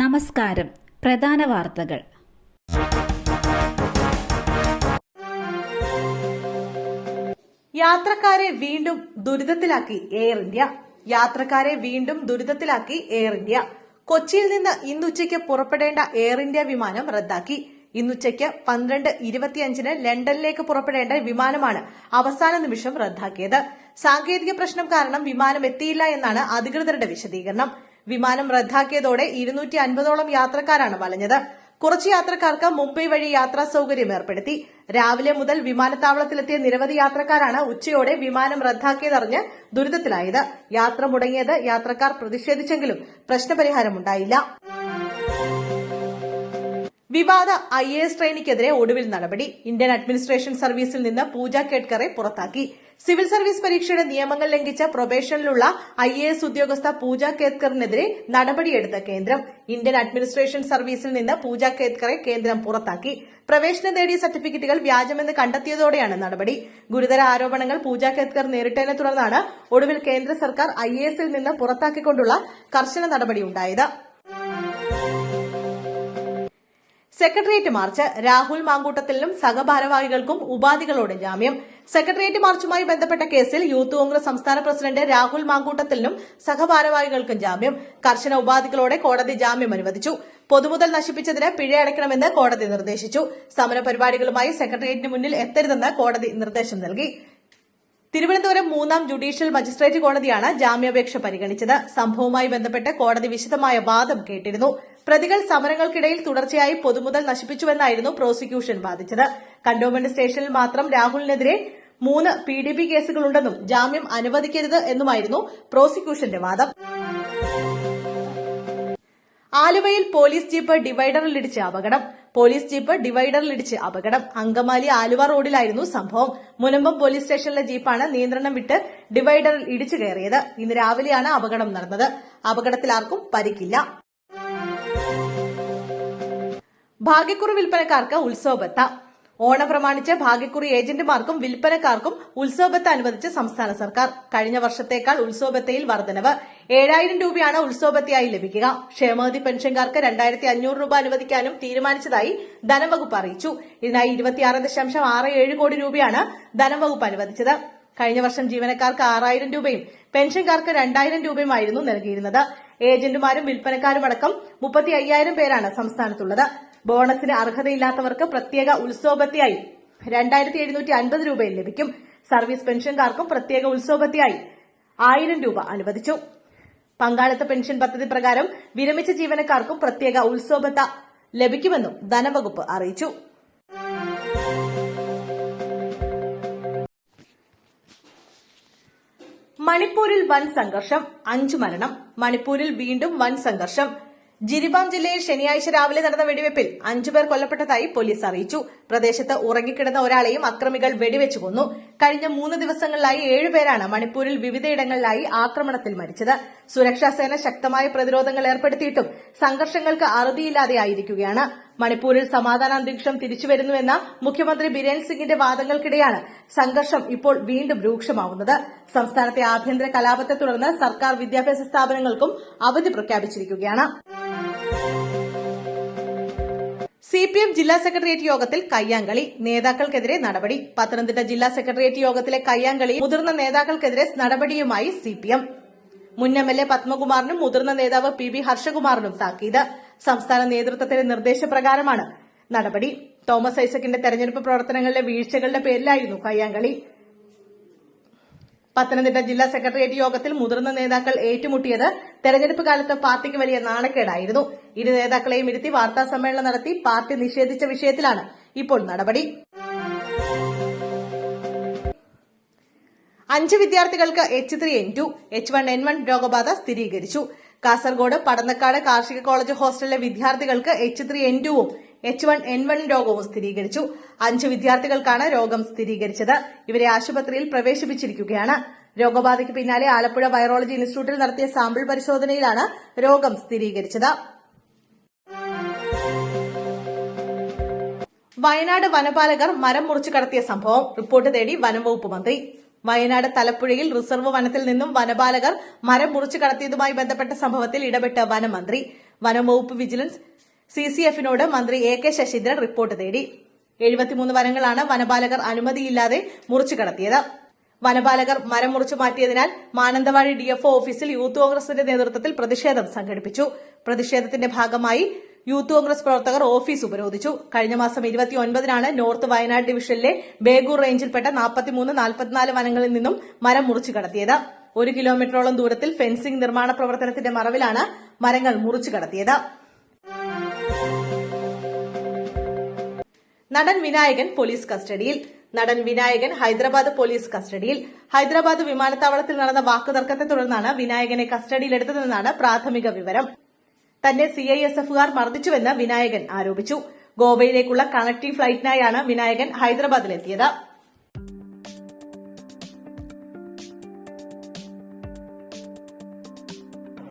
നമസ്കാരം. പ്രധാന വാർത്തകൾ. യാത്രക്കാരെ വീണ്ടും ദുരിതത്തിലാക്കി എയർ ഇന്ത്യ യാത്രക്കാരെ വീണ്ടും ദുരിതത്തിലാക്കി എയർ ഇന്ത്യ കൊച്ചിയിൽ നിന്ന് ഇന്നുച്ചയ്ക്ക് പുറപ്പെടേണ്ട എയർ ഇന്ത്യ വിമാനം റദ്ദാക്കി. ഇന്നുച്ചയ്ക്ക് പന്ത്രണ്ട് ഇരുപത്തിയഞ്ചിന് ലണ്ടനിലേക്ക് പുറപ്പെടേണ്ട വിമാനമാണ് അവസാന നിമിഷം റദ്ദാക്കിയത്. സാങ്കേതിക പ്രശ്നം കാരണം വിമാനം എത്തിയില്ല എന്നാണ് അധികൃതരുടെ വിശദീകരണം. വിമാനം റദ്ദാക്കിയതോടെ ഇരുന്നൂറ്റി അൻപതോളം യാത്രക്കാരാണ് വലഞ്ഞത്. കുറച്ച് യാത്രക്കാർക്ക് മുംബൈ വഴി യാത്രാ സൌകര്യം ഏർപ്പെടുത്തി. രാവിലെ മുതൽ വിമാനത്താവളത്തിലെത്തിയ നിരവധി യാത്രക്കാരാണ് ഉച്ചയോടെ വിമാനം റദ്ദാക്കിയതറിഞ്ഞ് ദുരിതത്തിലായത്. യാത്ര മുടങ്ങിയത് യാത്രക്കാർ പ്രതിഷേധിച്ചെങ്കിലും പ്രശ്നപരിഹാരമുണ്ടായില്ല. വിവാദ ഐ എ എസ് ട്രെയിനിക്കെതിരെ ഒടുവിൽ നടപടി. ഇന്ത്യൻ അഡ്മിനിസ്ട്രേഷൻ സർവീസിൽ നിന്ന് പൂജ കേട്കറെ പുറത്താക്കി. സിവിൽ സർവീസ് പരീക്ഷയുടെ നിയമങ്ങൾ ലംഘിച്ച പ്രൊബേഷനിലുള്ള ഐ എ എസ് ഉദ്യോഗസ്ഥ പൂജ കേത്കറിനെതിരെ നടപടിയെടുത്ത കേന്ദ്രം. ഇന്ത്യൻ അഡ്മിനിസ്ട്രേഷൻ സർവീസിൽ നിന്ന് പൂജ കേത്കറെ കേന്ദ്രം പുറത്താക്കി. പ്രവേശനം നേടിയ സർട്ടിഫിക്കറ്റുകൾ വ്യാജമെന്ന് കണ്ടെത്തിയതോടെയാണ് നടപടി. ഗുരുതര ആരോപണങ്ങൾ പൂജ കേത്കർ നേരിട്ടതിനെ തുടർന്നാണ് ഒടുവിൽ കേന്ദ്ര സർക്കാർ ഐ എസിൽ നിന്ന് പുറത്താക്കിക്കൊണ്ടുള്ള കർശന നടപടിയുണ്ടായത്. സെക്രട്ടേറിയറ്റ് മാർച്ച് രാഹുൽ മാങ്കൂട്ടത്തിലും സഹഭാരവാഹികൾക്കും ഉപാധികളോടെ ജാമ്യം. സെക്രട്ടേറിയറ്റ് മാർച്ചുമായി ബന്ധപ്പെട്ട കേസിൽ യൂത്ത് കോൺഗ്രസ് സംസ്ഥാന പ്രസിഡന്റ് രാഹുൽ മാങ്കൂട്ടത്തിലും സഹഭാരവാഹികൾക്കും ജാമ്യം. കർശന ഉപാധികളോടെ കോടതി ജാമ്യം അനുവദിച്ചു. പൊതുമുതൽ നശിപ്പിച്ചതിന് പിഴയടയ്ക്കണമെന്ന് കോടതി നിർദ്ദേശിച്ചു. സമരപരിപാടികളുമായി സെക്രട്ടേറിയറ്റിന് മുന്നിൽ എത്തരുതെന്ന് കോടതി നിർദ്ദേശം നൽകി. തിരുവനന്തപുരം മൂന്നാം ജുഡീഷ്യൽ മജിസ്ട്രേറ്റ് കോടതിയാണ് ജാമ്യാപേക്ഷ പരിഗണിച്ചത്. സംഭവവുമായി ബന്ധപ്പെട്ട് കോടതി വിശദമായ വാദം കേട്ടിരുന്നു. പ്രതികൾ സമരങ്ങൾക്കിടയിൽ തുടർച്ചയായി പൊതുമുതൽ നശിപ്പിച്ചുവെന്നായിരുന്നു പ്രോസിക്യൂഷൻ വാദിച്ചത്. കണ്ടോൺമെന്റ് സ്റ്റേഷനിൽ മാത്രം രാഹുലിനെതിരെ മൂന്ന് പി ഡി പി കേസുകളുണ്ടെന്നും ജാമ്യം അനുവദിക്കരുത് എന്നുമായിരുന്നു പ്രോസിക്യൂഷന്റെ വാദം. ആലുവയിൽ പോലീസ് ജീപ്പ് ഡിവൈഡറിലിടിച്ച് അപകടം. പോലീസ് ജീപ്പ് ഡിവൈഡറിലിടിച്ച് അപകടം. അങ്കമാലി ആലുവ റോഡിലായിരുന്നു സംഭവം. മുനമ്പം പോലീസ് സ്റ്റേഷനിലെ ജീപ്പാണ് നിയന്ത്രണം വിട്ട് ഡിവൈഡറിൽ ഇടിച്ചു കയറിയത്. ഇന്ന് രാവിലെയാണ് അപകടം നടന്നത്. അപകടത്തിൽ ആർക്കും പരിക്കില്ല. ഭാഗ്യക്കുറി വിൽപ്പനക്കാർക്ക് ഉത്സവബത്ത. ഓണം പ്രമാണിച്ച് ഭാഗ്യക്കുറി ഏജന്റുമാർക്കും വിൽപ്പനക്കാർക്കും ഉത്സവബത്ത അനുവദിച്ച് സംസ്ഥാന സർക്കാർ. കഴിഞ്ഞ വർഷത്തേക്കാൾ ഉത്സവബത്തയിൽ വർധനവ്. ഏഴായിരം രൂപയാണ് ഉത്സവബത്തയായി ലഭിക്കുക. ക്ഷേമനിധി പെൻഷൻകാർക്ക് രണ്ടായിരത്തി അഞ്ഞൂറ് രൂപ അനുവദിക്കാനും തീരുമാനിച്ചതായി ധനവകുപ്പ് അറിയിച്ചു. ഇതിനായി ഇരുപത്തിയാറ് ദശാംശം ആറ് ഏഴ് കോടി രൂപയാണ് ധനവകുപ്പ് അനുവദിച്ചത്. കഴിഞ്ഞ വർഷം ജീവനക്കാർക്ക് ആറായിരം രൂപയും പെൻഷൻകാർക്ക് രണ്ടായിരം രൂപയുമായിരുന്നു നൽകിയിരുന്നത്. ഏജന്റുമാരും വിൽപ്പനക്കാരുമടക്കം മുപ്പത്തി അയ്യായിരം പേരാണ് സംസ്ഥാനത്തുള്ളത്. ബോണസിന് അർഹതയില്ലാത്തവർക്ക് പ്രത്യേക ഉത്സവപത്തിയായി രണ്ടായിരത്തി എഴുന്നൂറ്റി അൻപത് രൂപയിൽ ലഭിക്കും. സർവീസ് പെൻഷൻകാർക്കും പ്രത്യേക ഉത്സവപത്തിയായി ആയിരം രൂപ അനുവദിച്ചു. പങ്കാളിത്ത പെൻഷൻ പദ്ധതി പ്രകാരം വിരമിച്ച ജീവനക്കാർക്കും പ്രത്യേക ഉത്സവബത്ത ലഭിക്കുമെന്നും ധനവകുപ്പ് അറിയിച്ചു. മണിപ്പൂരിൽ വൻ സംഘർഷം അഞ്ചു മരണം മണിപ്പൂരിൽ വീണ്ടും വൻ സംഘർഷം. ജിരിബാം ജില്ലയിൽ ശനിയാഴ്ച രാവിലെ നടന്ന വെടിവെപ്പിൽ അഞ്ചുപേർ കൊല്ലപ്പെട്ടതായി പോലീസ് അറിയിച്ചു. പ്രദേശത്ത് ഉറങ്ങിക്കിടന്ന ഒരാളെയും അക്രമികൾ വെടിവെച്ചു കൊന്നു. കഴിഞ്ഞ മൂന്ന് ദിവസങ്ങളിലായി ഏഴുപേരാണ് മണിപ്പൂരിൽ വിവിധയിടങ്ങളിലായി ആക്രമണത്തിൽ മരിച്ചത്. സുരക്ഷാസേന ശക്തമായ പ്രതിരോധങ്ങൾ ഏർപ്പെടുത്തിയിട്ടും സംഘർഷങ്ങൾക്ക് അറുതിയില്ലാതെയായിരിക്കുകയാണ് മണിപ്പൂരിൽ സമാധാനാന്തരീക്ഷം തിരിച്ചുവരുന്നുവെന്ന മുഖ്യമന്ത്രി ബിരേൻ സിംഗിന്റെ വാദങ്ങൾക്കിടെയാണ് സംഘർഷം ഇപ്പോൾ വീണ്ടും രൂക്ഷമാവുന്നത്. സംസ്ഥാനത്തെ ആഭ്യന്തര കലാപത്തെ തുടർന്ന് സർക്കാർ വിദ്യാഭ്യാസ സ്ഥാപനങ്ങൾക്കും അവധി പ്രഖ്യാപിച്ചിരിക്കുകയാണ്. പി എം ജില്ലാ സെക്രട്ടേറിയറ്റ് യോഗത്തിൽ കയ്യാങ്കളി. നേതാക്കൾക്കെതിരെ നടപടി. പത്തനംതിട്ട ജില്ലാ സെക്രട്ടേറിയറ്റ് യോഗത്തിലെ കയ്യാങ്കളി മുതിർന്ന നേതാക്കൾക്കെതിരെ നടപടിയുമായി സി പി എം മുൻ എം എൽ എ പത്മകുമാറിനും മുതിർന്ന നേതാവ് പി ബി ഹർഷകുമാറിനും താക്കീത്. സംസ്ഥാന നേതൃത്വത്തിന്റെ നിർദ്ദേശപ്രകാരമാണ് നടപടി. തോമസ് ഐസക്കിന്റെ തെരഞ്ഞെടുപ്പ് പ്രവർത്തനങ്ങളിലെ വീഴ്ചകളുടെ പേരിലായിരുന്നു കയ്യാങ്കളി. പത്തനംതിട്ട ജില്ലാ സെക്രട്ടേറിയറ്റ് യോഗത്തിൽ മുതിർന്ന നേതാക്കൾ ഏറ്റുമുട്ടിയത് തെരഞ്ഞെടുപ്പ് കാലത്ത് പാർട്ടിക്ക് വലിയ നാണക്കേടായിരുന്നു. ഇരു നേതാക്കളെയും ഇരുത്തി വാർത്താ സമ്മേളനം നടത്തി പാർട്ടി നിഷേധിച്ച വിഷയത്തിലാണ് ഇപ്പോൾ നടപടി. അഞ്ച് വിദ്യാർത്ഥികൾക്ക് H three N two H one N one രോഗബാധ സ്ഥിരീകരിച്ചു. കാസർഗോഡ് പടന്നക്കാട് കാർഷിക കോളേജ് ഹോസ്റ്റലിലെ വിദ്യാർത്ഥികൾക്ക് എച്ച് ത്രീ എൻ ടുവും എച്ച് വൺ എൻ വൺ രോഗവും സ്ഥിരീകരിച്ചു. അഞ്ച് വിദ്യാർത്ഥികൾക്കാണ് രോഗം സ്ഥിരീകരിച്ചത്. ഇവരെ ആശുപത്രിയിൽ പ്രവേശിപ്പിച്ചിരിക്കുകയാണ്. രോഗബാധയ്ക്ക് പിന്നാലെ ആലപ്പുഴ വൈറോളജി ഇൻസ്റ്റിറ്റ്യൂട്ടിൽ നടത്തിയ സാമ്പിൾ പരിശോധനയിലാണ് രോഗം സ്ഥിരീകരിച്ചത്. വയനാട് വനപാലകർ മരം മുറിച്ചു കടത്തിയ സംഭവം റിപ്പോർട്ട് തേടി വനംവകുപ്പ് മന്ത്രി. വയനാട് തലപ്പുഴയിൽ റിസർവ് വനത്തിൽ നിന്നും വനപാലകർ മരം മുറിച്ചു കടത്തിയതുമായി ബന്ധപ്പെട്ട സംഭവത്തിൽ ഇടപെട്ട വനമന്ത്രി. വനംവകുപ്പ് വിജിലൻസ് സി സി എഫിനോട് മന്ത്രി എ കെ ശശീന്ദ്രൻ റിപ്പോർട്ട് തേടി. എഴുപത്തിമൂന്ന് വനങ്ങളാണ് വനപാലകർ അനുമതിയില്ലാതെ മുറിച്ചു കടത്തിയത്. വനപാലകർ മരം മുറിച്ചു മാറ്റിയതിനാൽ മാനന്തവാടി ഡിഎഫ്ഒ ഓഫീസിൽ യൂത്ത് കോൺഗ്രസിന്റെ നേതൃത്വത്തിൽ പ്രതിഷേധം സംഘടിപ്പിച്ചു. പ്രതിഷേധത്തിന്റെ ഭാഗമായി യൂത്ത് കോൺഗ്രസ് പ്രവർത്തകർ ഓഫീസ് ഉപരോധിച്ചു. കഴിഞ്ഞ മാസം ഇരുപത്തിയൊൻപതിനാണ് നോർത്ത് വയനാട് ഡിവിഷനിലെ ബേഗൂർ റേഞ്ചിൽപ്പെട്ട നാൽപ്പത്തിമൂന്ന് നാൽപ്പത്തിനാല് വനങ്ങളിൽ നിന്നും മരം മുറിച്ചു കടത്തിയത്. ഒരു കിലോമീറ്ററോളം ദൂരത്തിൽ ഫെൻസിംഗ് നിർമ്മാണ പ്രവർത്തനത്തിന്റെ മറവിലാണ് മരങ്ങൾ മുറിച്ചു കടത്തിയത്. നടൻ വിനായകൻ പോലീസ് കസ്റ്റഡിയിൽ. നടൻ വിനായകൻ ഹൈദരാബാദ് പോലീസ് കസ്റ്റഡിയിൽ. ഹൈദരാബാദ് വിമാനത്താവളത്തിൽ നടന്ന വാക്കുതർക്കത്തെ തുടർന്നാണ് വിനായകനെ കസ്റ്റഡിയിലെടുത്തതെന്നാണ് പ്രാഥമിക വിവരം. തന്നെ സി ഐ എസ് എഫുകാർ മർദ്ദിച്ചുവെന്ന് വിനായകൻ ആരോപിച്ചു. ഗോവയിലേക്കുള്ള കണക്ടിംഗ് ഫ്ലൈറ്റിനായാണ് വിനായകൻ ഹൈദരാബാദിലെത്തിയത്.